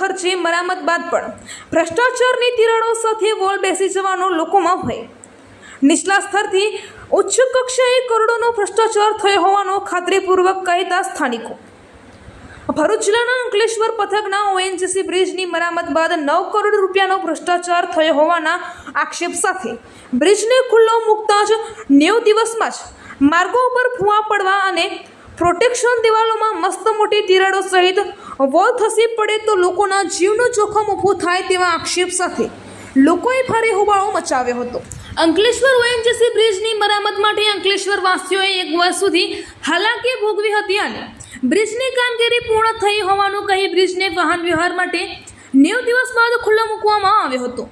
ખર્ચે મરામત બાદ પણ ભ્રષ્ટાચારની તિરાડો સાથે વોલ બેસી જવાનો લોકોમાં ભય. નીચલા સ્તરથી ઉચ્ચ કક્ષાએ કરોડોનો ભ્રષ્ટાચાર થયો હોવાનો ખાતરીપૂર્વક કહેતા સ્થાનિકો. ભરૂચ જિલ્લાના અંકલેશ્વર પથકના ઓએનજીસી બ્રિજની મરામત બાદ નવ કરોડ રૂપિયાનો ભ્રષ્ટાચાર થયો હોવાના આક્ષેપ સાથે બ્રિજને ખુલ્લો મૂકતા જ નેવ દિવસમાં જ માર્ગો ઉપર ભૂવા પડવા અને પ્રોટેક્શન દિવાલોમાં મસ્ત મોટી તિરાડો સહિત વોલ થસી પડે તો લોકોના જીવનું જોખમ ઊભું થાય તેવા આક્ષેપ સાથે લોકોએ ભારે હોબાળો મચાવ્યો હતો. અંકલેશ્વર ઓએનજીસી બ્રિજની મરામત માટે અંકલેશ્વર વાસીઓએ એક વર્ષ સુધી હાલાકી ભોગવી હતી અને બ્રિજની કામગીરી પૂર્ણ થઈ હોવાનું કહી બ્રિજને વાહન વ્યવહાર માટે નેવ દિવસ બાદ ખુલ્લો મૂકવામાં આવ્યો હતો.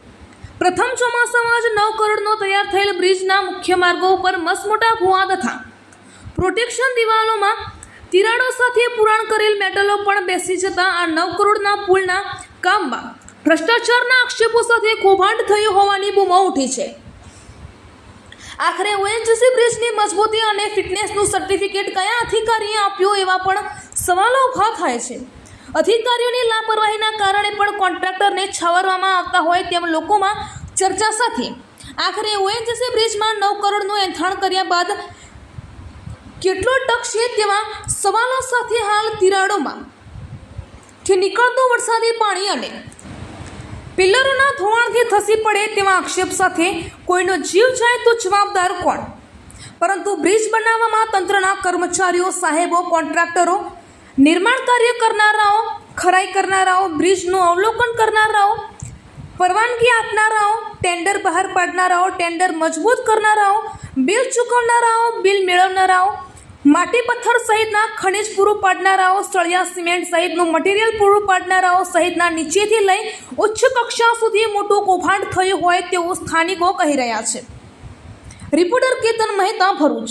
પ્રથમ ચોમાસામાં જ નવ કરોડનો તૈયાર થયેલ બ્રિજના મુખ્ય માર્ગો ઉપર મસમોટા ભૂવા તથા પ્રોટેક્શન દિવાલોમાં તિરાડો સાથે પુરાણ કરેલ મેટલો પણ બેસી જતા આ નવ કરોડના પુલના કામમાં ભ્રષ્ટાચારના આક્ષેપો સાથે કૌભાંડ થયું હોવાની બૂમો ઉઠી છે. આખરે ઓએનજીસી બ્રિજની મજબૂતી અને ફિટનેસનું સર્ટિફિકેટ કયા અધિકારીએ આપ્યું એવા પણ સવાલો ઊભા થાય છે. અધિકારીઓની લાપરવાહીના કારણે પણ કોન્ટ્રાક્ટરને છાવરવામાં આવતા હોય તેમ લોકોમાં ચર્ચા સાથે આખરે ઓએનજીસી બ્રિજમાં નવ કરોડનું એંથાણ કર્યા બાદ કેટલો ટકશે તેવા સવાલો સાથે હાલ તિરાડોમાં. જે નીકળતું વરસાદી પાણી અને પિલરોના ધોવાણથી થસી પડે તેવા આક્ષેપ સાથે કોઈનો જીવ જાય તો જવાબદાર કોણ? પરંતુ બ્રિજ બનાવવામાં તંત્રના કર્મચારીઓ, સાહેબો, કોન્ટ્રાક્ટરો, નિર્માણ કાર્ય કરનારાઓ, ખરાઈ કરનારાઓ, બ્રિજનું અવલોકન કરનારાઓ, પરવાનગી આપનારાઓ, ટેન્ડર બહાર પાડનારાઓ, ટેન્ડર મજબૂત કરનારાઓ, બિલ ચૂકવનારાઓ, બિલ મેળવનારાઓ માટી પથ્થર સહિતના ખનિજ પૂરું પાડનારાઓ સળિયા સિમેન્ટ સહિતનું મટીરિયલ પૂરું પાડનારાઓ સહિતના નીચેથી લઈ ઉચ્ચ કક્ષા સુધી મોટું કૌભાંડ થયું હોય તેવું સ્થાનિકો કહી રહ્યા છે. રિપોર્ટર કેતન મહેતા ભરૂચ.